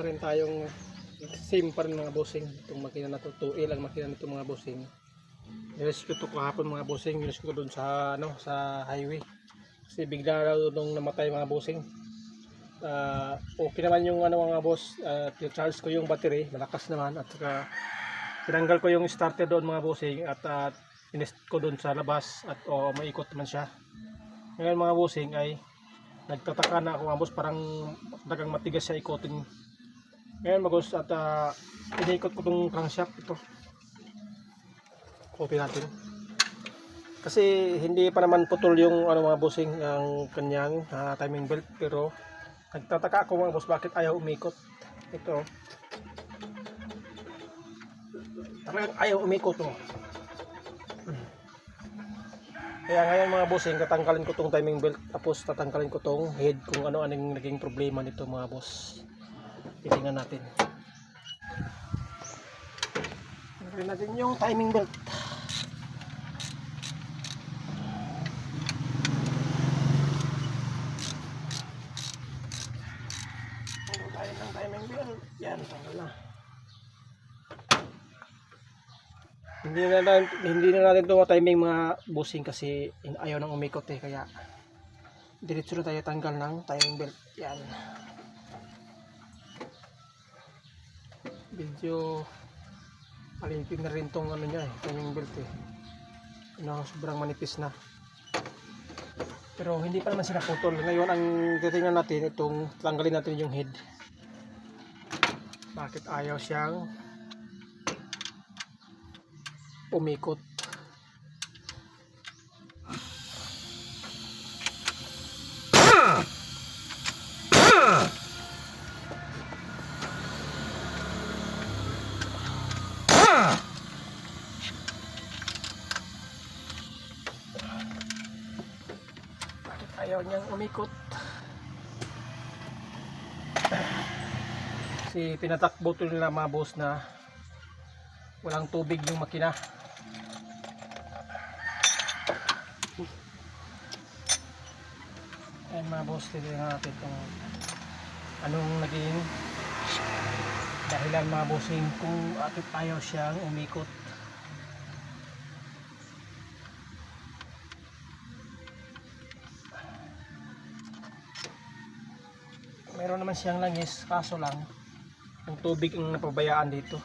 pa rin tayong same pa rin mga bossing. Itong makina na to, 2A lang makina nito mga bossing. Nirescue to kahapon mga bossing, nirescue ko doon sa, ano, sa highway. Kasi bigla raw nung namatay mga bossing. Ah, okay naman yung ano mga boss, uh, charge ko yung battery, malakas naman at saka tinanggal ko yung starter doon mga bossing at uh, inest ko doon sa labas at oh, maikot naman siya. Ngayon mga bossing ay nagtataka na ako mga boss parang dagang matigas siya ikotin. Ngayon mga boss at uh, iniikot ko tong crankshaft ito. Copy natin. Kasi hindi pa naman putol yung ano mga bossing ang kanyang ah, timing belt pero nagtataka ako mga boss bakit ayaw umikot. Ito. Talagang ayaw umikot oh. Kaya ngayon mga bossing, tatanggalin ko tong timing belt tapos tatanggalin ko tong head kung ano anong naging problema nito mga boss. Titingnan natin. Tanggalin natin yung timing belt. Tanggal tayo ng timing belt. Yan, tanggal na. Hindi na natin, hindi na natin ito timing mga bossing kasi ayaw nang umikot eh kaya diretso na tayo tanggal ng timing belt. Yan. Medyo alipin na rin tong ano niya eh, timing belt eh. Ano, sobrang manipis na. Pero hindi pa naman sila putol. Ngayon ang titingnan natin itong tanggalin natin yung head. Bakit ayaw siyang umikot. Ayaw niyang umikot? Kasi tinatakbo to nila mga boss na walang tubig yung makina. Ayan mga boss, titignan natin kung anong naging dahilan mga bossing kung bakit ayaw siyang umikot. Naman siyang langis, kaso lang ang tubig ang napabayaan dito.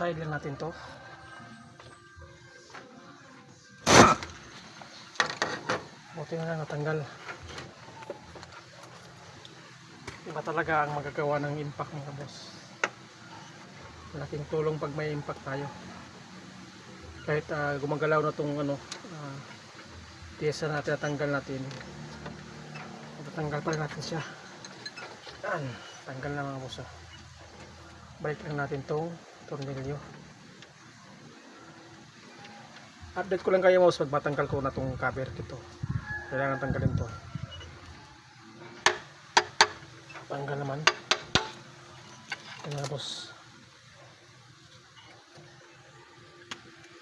Sit aside lang natin to. Buti na lang natanggal. Iba talaga ang magagawa ng impact mga boss. Malaking tulong pag may impact tayo. Kahit ah, gumagalaw na tong ano, uh, piyesa natin, natanggal natin. Tatanggal pa rin natin siya. Yan, tanggal na mga boss. ah balik lang natin tong tornilyo update ko lang kayo mouse. Pag matanggal ko na tong cover dito. Kailangan tanggalin to. Tanggal naman. Boss.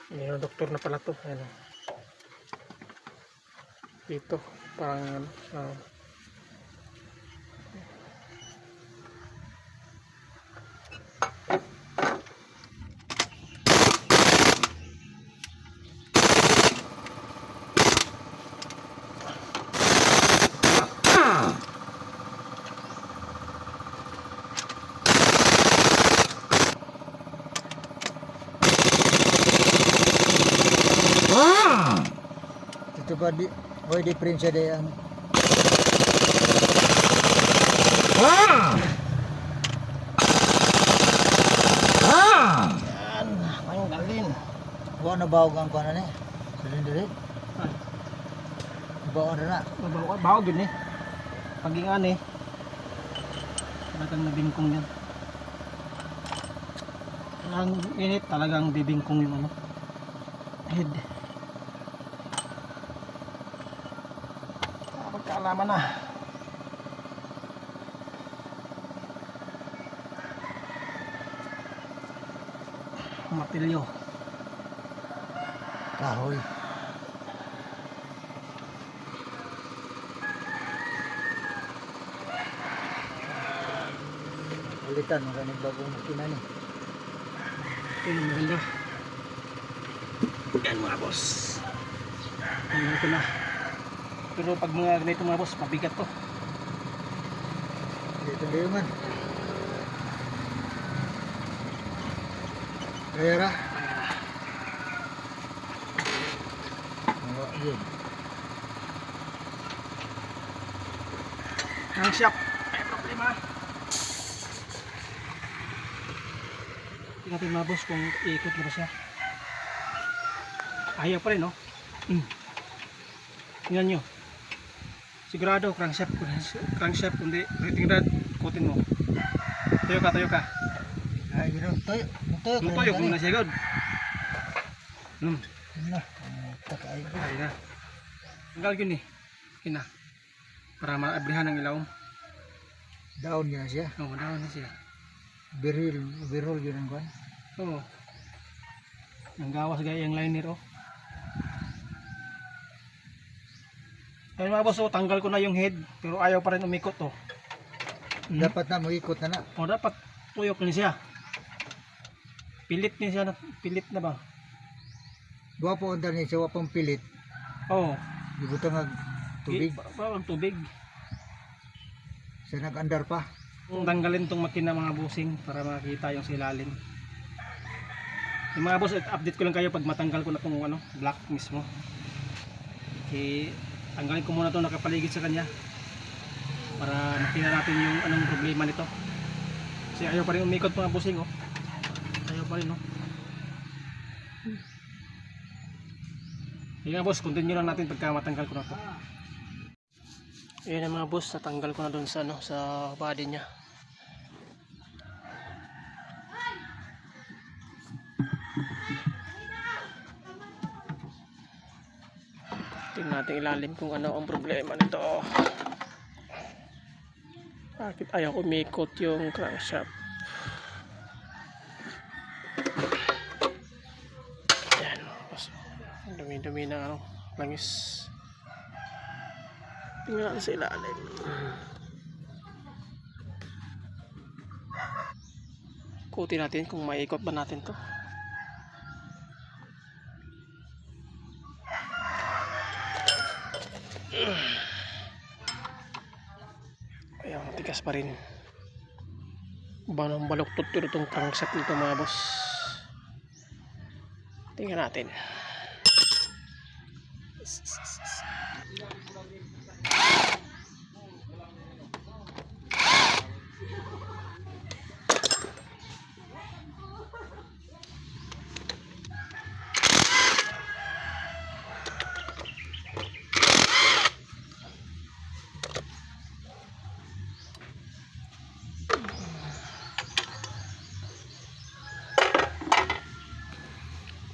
Ayan, doktor na pala to. Ayan. dito parang ano ah, Ba di Hoy di prinsa de ang yan tanggalin wa na bawag ang. Dili dili. Ay. Bawag na na. Mabaw bawo gid ni. Pagingan eh. Talagang nabingkong yan. Ang init talagang bibingkong yung ano. Head. Magkaalaman na. Matilyo. Kahoy. Ulitan, magaling bagong makina ni. Ito yung maganda. Yan mga boss. Tingnan ko na. Pero pag mga ganito mga boss, mabigat to. Dito din man. Kaya Awa, yun. Ang shop. May problema. Tingnan natin mga boss kung iikot na ba siya. Ayaw pa rin, no? Mm. Tingnan nyo. Sigurado, crankshaft. Crankshaft, kundi tingnan, ikutin mo. Tayo ka, tayo ka. Ay, gano'n. Toyo. Nung tayo, kung nasiya god. Takay. ay na. Tanggal yun eh. Kina. Para maabrihan ng ilaw. Down niya siya. Oo, oh, na siya. Biril. Birol yun ang kwan. Oo. Nanggawas gaya yung liner oh. Ayun mga boss, oh, tanggal ko na yung head pero ayaw pa rin umikot oh. Hmm? Dapat na mag-ikot na na. O dapat tuyok ni siya. Pilit ni siya na pilit na ba? Buwa po ang niya siya wapang pilit. Oo. Ibutang ang tubig. Tubig. Parang tubig. Sa nag-andar pa. Tanggalin tong makina mga busing para makita yung silalim. Yung mga boss, update ko lang kayo pag matanggal ko na tong ano, black mismo. Okay, tanggalin ko muna to nakapaligid sa kanya para makita natin yung anong problema nito. Kasi ayaw pa rin umikot mga busing oh. Ayaw pa rin oh. Sige nga boss, continue lang natin pagka matanggal ko na to. Ayan ang mga boss, natanggal ko na doon sa ano, sa body niya. Tingnan natin ilalim kung ano ang problema nito. Bakit ayaw umikot yung crankshaft? Ang dumi-dumi ng ano, langis. Tingnan natin sa ilalim. Kutin natin kung maikot ba natin to. Ayan, matigas pa rin. Banong baluktot pero itong crankshaft nito mga boss. Tingnan natin.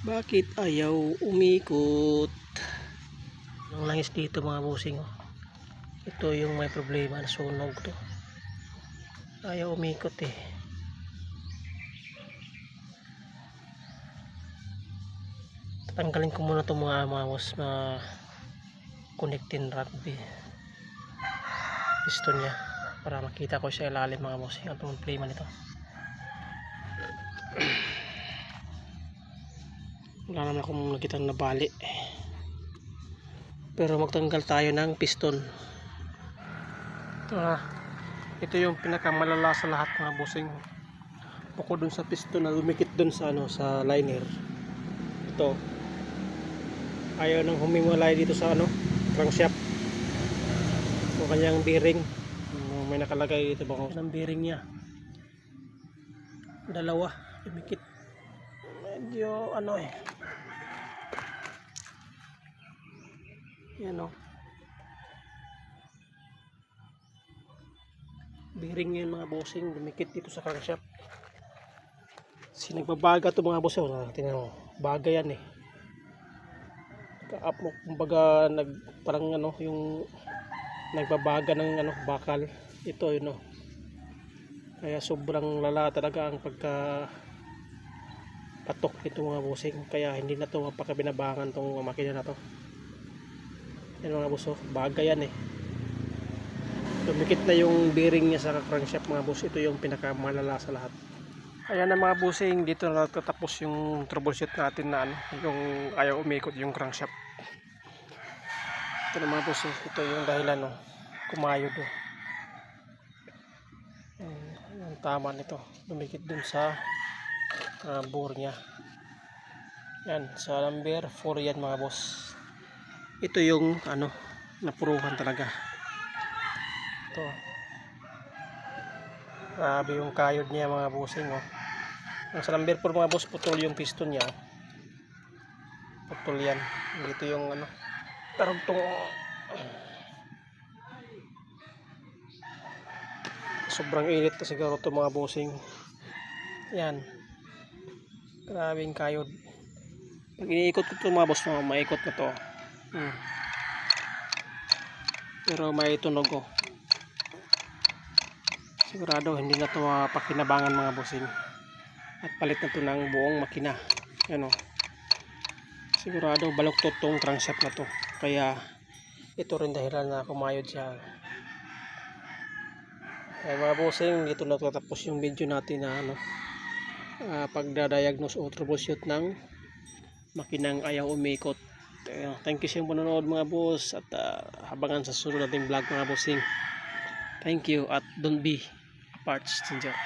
Bakit ayaw umikot? Yung langis dito mga busing. oh. Ito yung may problema na sunog to. Ayaw umikot eh. Tatanggalin ko muna itong mga mamos na connecting rugby piston niya para makita ko sa ilalim mga busing ang problema nito. Wala naman akong nakita na bali. Pero magtanggal tayo ng piston. Ito na. Ito yung pinakamalala sa lahat mga busing bukod dun sa piston na lumikit dun sa ano sa liner ito. Ayaw nang humiwalay dito sa ano crankshaft. Yung kanyang bearing. May nakalagay dito ba ang bearing niya. Dalawa lumikit. Medyo ano eh yan o bearing yan mga bossing dumikit dito sa crankshaft Kasi nagbabaga to mga boss. Oh, na- tingnan mo. Baga yan eh. Ka-up mo. Kumbaga nag, parang ano yung nagbabaga ng ano bakal. Ito yun oh. Kaya sobrang lala talaga ang pagka patok nito mga bossing. Kaya hindi na to mapakabinabangan tong makina na to. Yan mga boss oh. Baga yan eh. Dumikit na yung bearing niya sa crankshaft mga boss. Ito yung pinakamalala sa lahat. Ayan na mga bossing, dito na tatapos yung troubleshoot natin na ano, yung ayaw umikot yung crankshaft. Ito na mga boss, oh. ito yung dahilan no, kumayod oh. Yung, tama nito, dumikit dun sa uh, bore niya. Yan, sa number 4 yan mga boss. Ito yung ano, napuruhan talaga. Ito. Grabe yung kayod niya mga bossing oh. Ang sa number 4 mga boss, putol yung piston niya. oh. Putol yan. Dito yung ano, tarugtong sobrang init na siguro to mga bossing. Yan. Grabing kayod. Pag iniikot ko to mga boss, mga maikot na to. Hmm. Pero may tunog oh. Sigurado hindi na to mapakinabangan mga bossing. At palit na to ng buong makina. Yan o. Sigurado baluktot tong crankshaft na to. Kaya ito rin dahilan na kumayod siya. Kaya mga bossing, dito na tapos yung video natin na ano, ah, pagdadiagnose o troubleshoot ng makinang ayaw umikot. Kaya, Thank you sa inyong panonood mga boss at ah, habangan sa sunod nating vlog mga bossing. Thank you at don't be a parts changer.